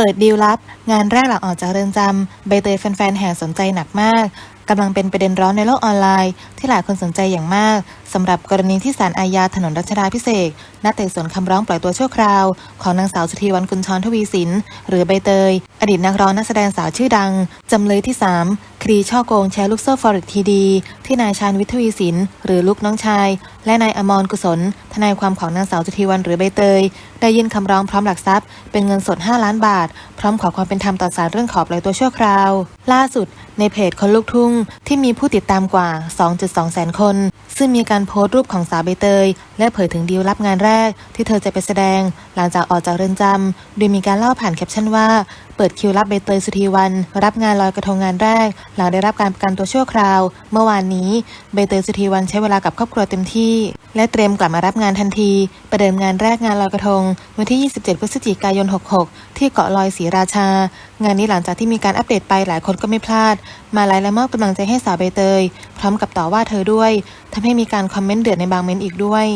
เปิดดีลลับ งานแรกหลังออกจากเรือนจำใบเตยแฟนๆแห่สนใจหนักมากกำลังเป็นประเด็นร้อนในโลกออนไลน์ ที่หลายคนสนใจอย่างมาก สำหรับกรณีที่ศาลอาญาถนนรัชดาพิเศษนัดไต่สวนคำร้องปล่อยตัวชั่วคราว ของนางสาวสุธีวันกุลชรทวีสิน หรือใบเตย อดีตนักร้องนักแสดงสาวชื่อดัง จำเลยที่ 3 คดีช่อโกงแชร์ลูกโซ่ฟอร็กทีดี ที่นายชาญวิทย์ทวีสิน หรือลูกน้องชาย และนายอมรกุศล ทนายความของนางสาวสุธีวันหรือใบเตย ได้ยื่นคำร้องพร้อมหลักทรัพย์ เป็นเงินสด 5 ล้านบาท พร้อมขอความเป็นธรรมต่อศาลเรื่องขอปล่อยตัวชั่วคราว ล่าสุดในเพจคนลูกทุ่งที่มีผู้ติดตามกว่า 2.2 แสนคน ซึ่งมีการโพสต์รูปของสาวใบเตย และเผยถึงดีลรับงานแรก ที่เธอจะไปแสดง หลังจากออกจากเรือนจำโดยมีการเล่าผ่านแคปชั่นว่า เปิดคิวรับใบเตยสุธีวัน รับงานลอยกระทงงานแรก หลังได้รับการประกันตัวชั่วคราว เมื่อวานนี้ใบเตยสุธีวันใช้เวลากับครอบครัวเต็มที่ และเตรียมกลับมารับงานทันที ประเดิมงานแรกงานลอยกระทง วันที่ 27 พฤศจิกายน 66 ที่เกาะลอยศรีราชา งานนี้หลังจากที่มีการอัปเดตไปหลายคนก็ไม่พลาด มาไลน์และมอบกำลังใจให้สาวใบเตย พร้อมกับต่อว่าเธอด้วยทำให้มีการคอมเมนต์เดือดในบางเมนต์อีกด้วย